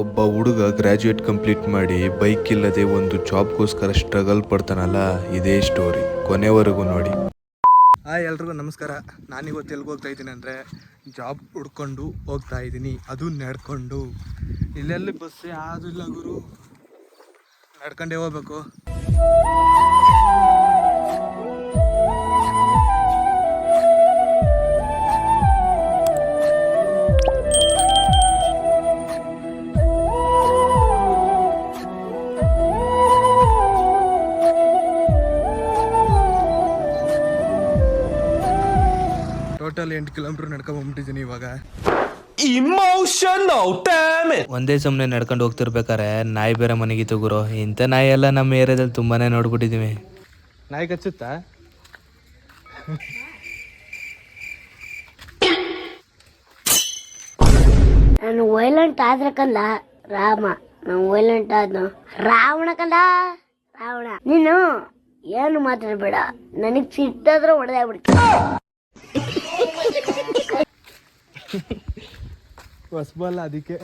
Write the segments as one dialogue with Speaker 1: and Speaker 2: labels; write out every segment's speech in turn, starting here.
Speaker 1: ಒಬ್ಬ ಹುಡುಗ graduate complete ಮಾಡಿ ಬೈಕ್ ಇಲ್ಲದೆ ಒಂದು ಜಾಬ್ಗೋಸ್ಕರ ಸ್ಟ್ರಗಲ್ ಪಡ್ತಾನಲ್ಲ, ಇದೇ ಸ್ಟೋರಿ ಕೊನೆವರೆಗೂ ನೋಡಿ.
Speaker 2: ಹಾಯ್ ಎಲ್ರಿಗೂ ನಮಸ್ಕಾರ. ನಾನಿವತ್ತು ಎಲ್ಲಿಗೆ ಹೋಗ್ತಾ ಇದ್ದೀನಿ ಅಂದರೆ ಜಾಬ್ ಹುಡ್ಕೊಂಡು ಹೋಗ್ತಾ ಇದ್ದೀನಿ. ಅದು ನಡ್ಕೊಂಡು. ಇಲ್ಲೆಲ್ಲಿ ಬಸ್ ಯಾವುದು ಇಲ್ಲ ಗುರು. ನಡ್ಕೊಂಡೇ ಹೋಗ್ಬೇಕು. ಟೋಟಲ್ ಎಂಟು ಕಿಲೋಮೀಟರ್ ನಡ್ಕೊಂಬಂದ್ಬಿಟ್ಟಿದ್ದೀನಿ ಇವಾಗ!
Speaker 3: ಒಂದೇ ಸುಮ್ಮನೆ ನಡ್ಕೊಂಡು ಹೋಗ್ತಿರ್ಬೇಕಾರೆ ನಾಯಿ ಬೇರೆ ಮನೆಗಿತ್ತು ಗುರು. ಇಂಥ ನಾಯಿ ಎಲ್ಲ ನಮ್ಮ ಏರಿಯಾದಲ್ಲಿ ತುಂಬಾನೇ ನೋಡ್ಬಿಟ್ಟಿದೀವಿ.
Speaker 2: ನಾಯಿ ಕಚ್ಚುತ್ತಾ?
Speaker 4: ನಾನು ವೈಲೆಂಟ್ ಆದ್ರೆ ಕಂದ ರಾಮ. ನಾನು ವೈಲೆಂಟ್ ಆದ್ನು ರಾವಣ ಕಂದ ರಾವಣ. ನೀನು ಏನು ಮಾತಾಡ್ಬೇಡ. ನನಗ್ ಸಿಟ್ಟಾದ್ರೆ ಹೊಡೆದಾಗ್ಬಿಡ್ತೀನಿ ಬಿಡ್ತೀನಿ
Speaker 2: ಹೊಸಬಲ್ಲ ಅದಕ್ಕೆ.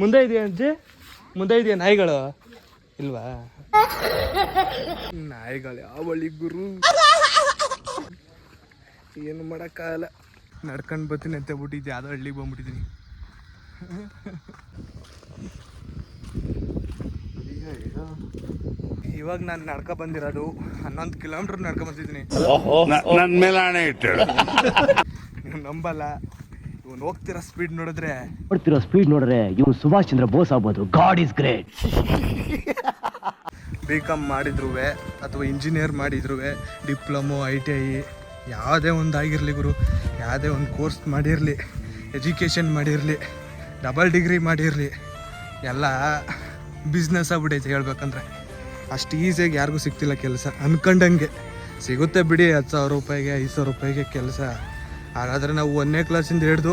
Speaker 2: ಮುಂದೆ ಇದೆಯಾ ಅಜ್ಜಿ? ಮುಂದೆ ಇದೆಯಾ ನಾಯಿಗಳು? ಇಲ್ವಾ? ನಾಯಿಗಳು ಯಾವಳಿ ಗುರು? ಏನು ಮಾಡೋಕ್ಕಾಗಲ್ಲ. ನಡ್ಕೊಂಡು ಬರ್ತೀನಿ ಅಂತ ಬಿಟ್ಟಿದ್ದೆ ಯಾವುದೋ ಹಳ್ಳಿಗೆ ಬಂದ್ಬಿಟ್ಟಿದ್ದೀನಿ. ಇವಾಗ ನಾನು ನಡ್ಕ ಬಂದಿರೋದು ಹನ್ನೊಂದು ಕಿಲೋಮೀಟರ್ ನಡ್ಕ ಬಂದಿದ್ದೀನಿ.
Speaker 5: ನನ್ನ ಮೇಲೆ ಆಣೆ ಇಟ್ಟು
Speaker 2: ನೀವು ನಂಬಲ್ಲ. ಇವನು ಹೋಗ್ತಿರೋ ಸ್ಪೀಡ್ ನೋಡಿದ್ರೆ
Speaker 6: ನೋಡ್ತಿರೋ ಸ್ಪೀಡ್ ನೋಡಿದ್ರೆ ಇವನ್ ಸುಭಾಷ್ ಚಂದ್ರ ಬೋಸ್ ಆಗ್ಬೋದು. God is great
Speaker 2: B Com ಮಾಡಿದ್ರು ಅಥವಾ ಇಂಜಿನಿಯರ್ ಮಾಡಿದ್ರು ಡಿಪ್ಲೊಮೊ ಐ ಟಿ ಐ ಯಾವುದೇ ಒಂದು ಆಗಿರಲಿ ಗುರು. ಯಾವುದೇ ಒಂದು ಕೋರ್ಸ್ ಮಾಡಿರಲಿ ಎಜುಕೇಷನ್ ಮಾಡಿರಲಿ ಡಬಲ್ ಡಿಗ್ರಿ ಮಾಡಿರಲಿ ಎಲ್ಲ ಬಿಸ್ನೆಸ್ ಆಗ್ಬಿಟ್ಟೈತೆ ಹೇಳ್ಬೇಕಂದ್ರೆ. ಅಷ್ಟು ಈಸಿಯಾಗಿ ಯಾರಿಗೂ ಸಿಗ್ತಿಲ್ಲ ಕೆಲಸ. ಅಂದ್ಕೊಂಡಂಗೆ ಸಿಗುತ್ತೆ ಬಿಡಿ ಹತ್ತು ಸಾವಿರ ರೂಪಾಯಿಗೆ, ಐದು ಸಾವಿರ ರೂಪಾಯಿಗೆ ಕೆಲಸ. ಹಾಗಾದರೆ ನಾವು ಒಂದನೇ ಕ್ಲಾಸಿಂದ ಹಿಡಿದು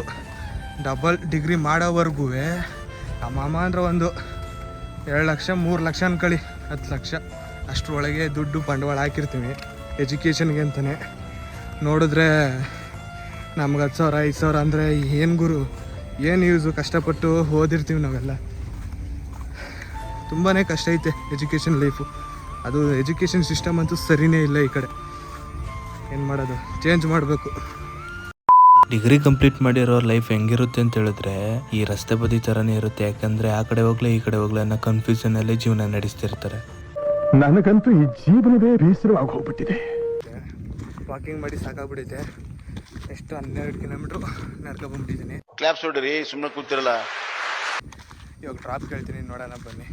Speaker 2: ಡಬಲ್ ಡಿಗ್ರಿ ಮಾಡೋವರೆಗೂ ನಮ್ಮ ಅಮ್ಮ ಅಂದ್ರೆ ಒಂದು ಎರಡು ಲಕ್ಷ, ಮೂರು ಲಕ್ಷ ಅನ್ಕೊಳ್ಳಿ. ಹತ್ತು ಲಕ್ಷ. ಅಷ್ಟರೊಳಗೆ ದುಡ್ಡು ಬಂಡವಾಳ ಹಾಕಿರ್ತೀವಿ ಎಜುಕೇಷನ್ಗೆ ಅಂತಲೇ ನೋಡಿದ್ರೆ ನಮ್ಗೆ ಹತ್ತು ಸಾವಿರ, ಐದು ಸಾವಿರ ಅಂದರೆ ಏನು ಗುರು? ಏನು ಯೂಸು ಕಷ್ಟಪಟ್ಟು ಓದಿರ್ತೀವಿ ನಾವೆಲ್ಲ. ತುಂಬಾ ಕಷ್ಟ ಐತೆ ಎಜುಕೇಷನ್ ಲೈಫು ಅದು ಎಜುಕೇಷನ್ ಸಿಸ್ಟಮ್ ಅಂತೂ ಸರಿನೇ ಇಲ್ಲ ಈ ಕಡೆ. ಏನು ಮಾಡೋದು? ಚೇಂಜ್ ಮಾಡಬೇಕು.
Speaker 3: ಡಿಗ್ರಿ ಕಂಪ್ಲೀಟ್ ಮಾಡಿರೋ ಲೈಫ್ ಹೆಂಗಿರುತ್ತೆ ಅಂತ ಹೇಳಿದ್ರೆ ಈ ರಸ್ತೆ ಬದಿ ಥರನೇ ಇರುತ್ತೆ. ಯಾಕಂದ್ರೆ ಆ ಕಡೆ ಹೋಗ್ಲೇ ಈ ಕಡೆ ಹೋಗ್ಲೇ ಅನ್ನೋ ಕನ್ಫ್ಯೂಷನ್ ಅಲ್ಲಿ ಜೀವನ ನಡೆಸ್ತಿರ್ತಾರೆ.
Speaker 5: ನನಗಂತೂ ಈ ಜೀವನವೇ ಬೇಸರವಾಗಿ ಹೋಗ್ಬಿಟ್ಟಿದೆ.
Speaker 2: ವಾಕಿಂಗ್ ಮಾಡಿ ಸಾಕಾಗ್ಬಿಟ್ಟಿದೆ ಎಷ್ಟು ಹನ್ನೆರಡು ಕಿಲೋಮೀಟರ್ ನಡ್ಕೊಬಂದ್ಬಿಟ್ಟಿದ್ದೀನಿ
Speaker 5: ಕ್ಲಾಪ್ಸ್ ಹೊಡ್ರಿ ಸುಮ್ಮನೆ ಕೂತಿರಲ್ಲ.
Speaker 2: ಇವಾಗ ಡ್ರಾಪ್ ಕೇಳ್ತೀನಿ ನೋಡೋಣ ಬನ್ನಿ.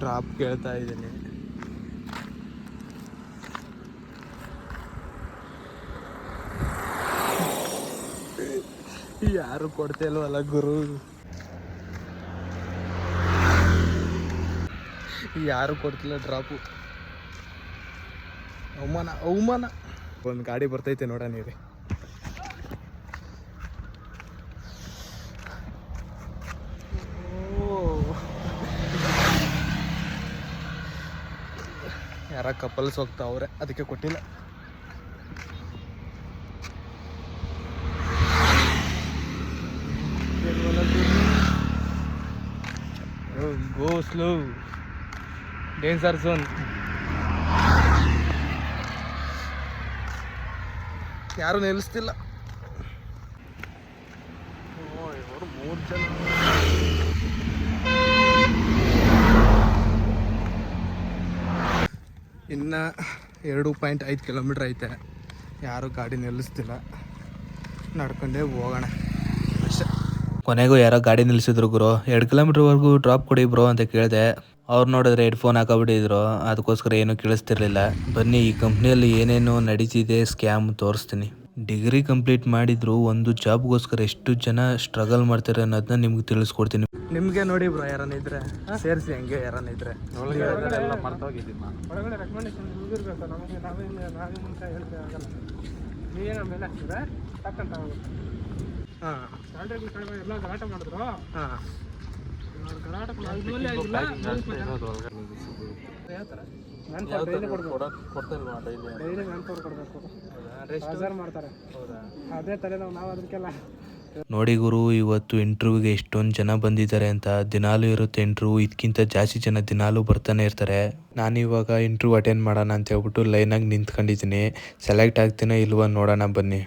Speaker 2: ಡ್ರಾಪ್ ಕೇಳ್ತಾ ಇದ್ದೀನಿ. ಯಾರು ಕೊಡ್ತಿಲ್ವಲ್ಲ ಗುರು? ಯಾರು ಕೊಡ್ತಿಲ್ಲ ಡ್ರಾಪು ಅವಮಾನ ಅವಮಾನ. ಒಂದು ಗಾಡಿ ಬರ್ತೈತೆ ನೋಡ ನೀರಿ ಯಾರ ಕಪಲ್ಸ್ ಹೋಗ್ತಾವ್ರೆ ಅದಕ್ಕೆ ಕೊಟ್ಟಿಲ್ಲ. ಗೋ ಸ್ಲೋ ಡೇಂಜರ್ ಝೋನ್ ಯಾರು ನಿಲ್ಲಿಸ್ತಿಲ್ಲ. ಮೂರು ಜನ ಇನ್ನು ಎರಡು ಪಾಯಿಂಟ್ ಐದು ಕಿಲೋಮೀಟ್ರ್ ಐತೆ. ಯಾರು ಗಾಡಿ ನಿಲ್ಲಿಸ್ತಿಲ್ಲ. ನಡ್ಕೊಂಡೇ ಹೋಗೋಣ.
Speaker 3: ಕೊನೆಗೂ ಯಾರೋ ಗಾಡಿ ನಿಲ್ಲಿಸಿದ್ರು ಗುರು. ಎರಡು ಕಿಲೋಮೀಟ್ರ್ವರೆಗೂ ಡ್ರಾಪ್ ಕೊಡಿ ಬ್ರೋ ಅಂತ ಕೇಳಿದೆ. ಅವ್ರು ನೋಡಿದ್ರೆ ಹೆಡ್ಫೋನ್ ಹಾಕೊಬಿಟ್ಟಿದ್ರು. ಅದಕ್ಕೋಸ್ಕರ ಏನೂ ಕೇಳಿಸ್ತಿರ್ಲಿಲ್ಲ. ಬನ್ನಿ ಈ ಕಂಪ್ನಿಯಲ್ಲಿ ಏನೇನು ನಡೀತಿದೆ ಸ್ಕ್ಯಾಮ್ ತೋರಿಸ್ತೀನಿ. ಡಿಗ್ರಿ ಕಂಪ್ಲೀಟ್ ಮಾಡಿದ್ರು ಒಂದು ಜಾಬ್ಗೋಸ್ಕರ ಎಷ್ಟು ಜನ ಸ್ಟ್ರಗಲ್ ಮಾಡ್ತಾರೆ ಅನ್ನೋದನ್ನ ನಿಮ್ಗೆ ತಿಳಿಸ್ಕೊಡ್ತೀನಿ.
Speaker 2: ನಿಮಗೆ ನೋಡಿ ಬ್ರೋ ಯಾರನ್ನ ಇದ್ರೆ. ಸೇರಿಸಿ ಹಂಗೆ ಯಾರನ್ನ ಇದ್ರೆ. ಹಾಂ.
Speaker 3: ನೋಡಿ ಗುರು, ಇವತ್ತು ಇಂಟರ್ವ್ಯೂಗೆ ಎಷ್ಟೊಂದು ಜನ ಬಂದಿದ್ದಾರೆ ಅಂತ. ದಿನಾಲೂ ಇರುತ್ತೆ ಇಂಟರ್ವ್ಯೂ ಇದಕ್ಕಿಂತ ಜಾಸ್ತಿ ಜನ ದಿನಾಲೂ ಬರ್ತಾನೆ ಇರ್ತಾರೆ. ನಾನಿವಾಗ ಇಂಟರ್ವ್ಯೂ ಅಟೆಂಡ್ ಮಾಡೋಣ ಅಂತ ಹೇಳ್ಬಿಟ್ಟು ಲೈನಾಗಿ ನಿಂತ್ಕೊಂಡಿದ್ದೀನಿ. ಸೆಲೆಕ್ಟ್ ಆಗ್ತೀನೋ ಇಲ್ವಾ ನೋಡೋಣ ಬನ್ನಿ.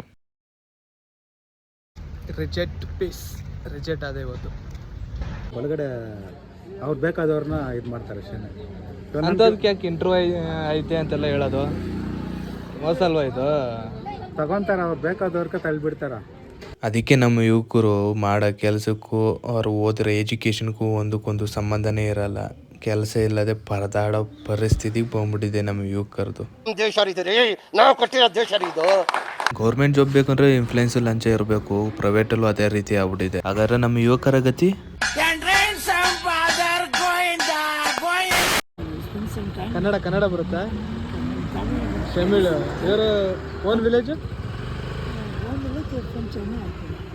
Speaker 2: ರಿಜೆಕ್ಟ್ ಪೀಸ್ ರಿಜೆಕ್ಟ್ ಆದ ಇವತ್ತು.
Speaker 7: ಒಳಗಡೆ ಅವ್ರು ಬೇಕಾದವ್ರನ್ನ ಇದು ಮಾಡ್ತಾರೆ ಅಷ್ಟೇ
Speaker 2: ಯಾಕೆ ಇಂಟರ್ವ್ಯೂ ಐತೆ ಅಂತೆಲ್ಲ ಹೇಳೋದು? ಮೋಸ ಅಲ್ವಾ ಇದು?
Speaker 7: ತಗೊಂತಾರ ಅವ್ರು ಬೇಕಾದವ್ರಿಗೆ ತಳ್ಳಿಬಿಡ್ತಾರ
Speaker 3: ಅದಕ್ಕೆ ನಮ್ಮ ಯುವಕರು ಮಾಡೋ ಕೆಲಸಕ್ಕೂ ಅವ್ರು ಓದಿರೋ ಎಜುಕೇಷನ್ಗೂ ಒಂದಕ್ಕೊಂದು ಸಂಬಂಧನೇ ಇರಲ್ಲ. ಕೆಲಸ ಇಲ್ಲದೆ ಪರದಾಡೋ ಪರಿಸ್ಥಿತಿಗೆ ಬಂದ್ಬಿಟ್ಟಿದೆ ನಮ್ಮ ಯುವಕರದು.
Speaker 8: ದೇಶ ನಾವು ಕೊಟ್ಟಿರೋ ದೇಶ ಇದು.
Speaker 3: ಗೌರ್ಮೆಂಟ್ ಜಾಬ್ ಬೇಕಂದ್ರೆ ಇನ್ಫ್ಲೂಯೆನ್ಸ್ ಲಂಚ ಇರಬೇಕು ಪ್ರೈವೇಟಲ್ಲೂ ಅದೇ ರೀತಿ ಆಗ್ಬಿಟ್ಟಿದೆ. ಹಾಗಾದ್ರೆ ನಮ್ಮ ಯುವಕರ ಗತಿ?
Speaker 2: ಕನ್ನಡ ಕನ್ನಡ ಬರುತ್ತಾ. ತಮಿಳ್ ಇವರು ಓನ್ ವಿಲೇಜ್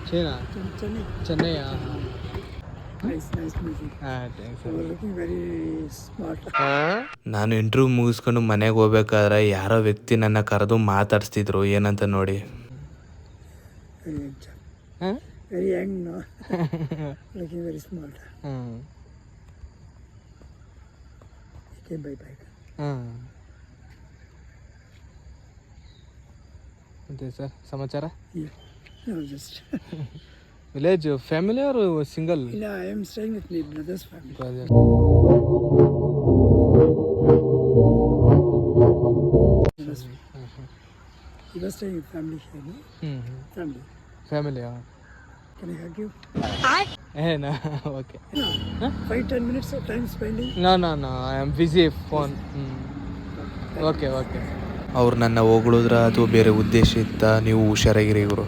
Speaker 2: ಚೈನಾ ಚೆನ್ನೈ
Speaker 3: ನಾನು ಇಂಟರ್ವ್ಯೂ ಮುಗಿಸ್ಕೊಂಡು ಮನೆಗೆ ಹೋಗ್ಬೇಕಾದ್ರೆ ಯಾರೋ ವ್ಯಕ್ತಿ ನನ್ನ ಕರೆದು ಮಾತಾಡಿಸ್ತಿದ್ರು. ಏನಂತ ನೋಡಿ.
Speaker 9: Bye bye Looking very smart He came by bike.
Speaker 2: ಮತ್ತೆ ಸರ್ ಸಮಾಚಾರ
Speaker 9: Yeah. No, just.
Speaker 2: Village family ಅವರು single
Speaker 9: no, I am staying with my brother's family. He was staying with family here, no? Family.
Speaker 2: ಫ್ಯಾಮಿಲಿಯಾ
Speaker 9: Can I hug you?
Speaker 2: ಏನ okay
Speaker 9: five ten minutes time spending
Speaker 2: ನಾ ನಾ ನಾ I am busy phone okay okay
Speaker 3: ಅವ್ರು ನನ್ನ ಹೊಗಳಿದ್ರ ಅದು ಬೇರೆ ಉದ್ದೇಶ ಇತ್ತ? ನೀವು ಹುಷಾರಾಗಿರಿ ಇವರು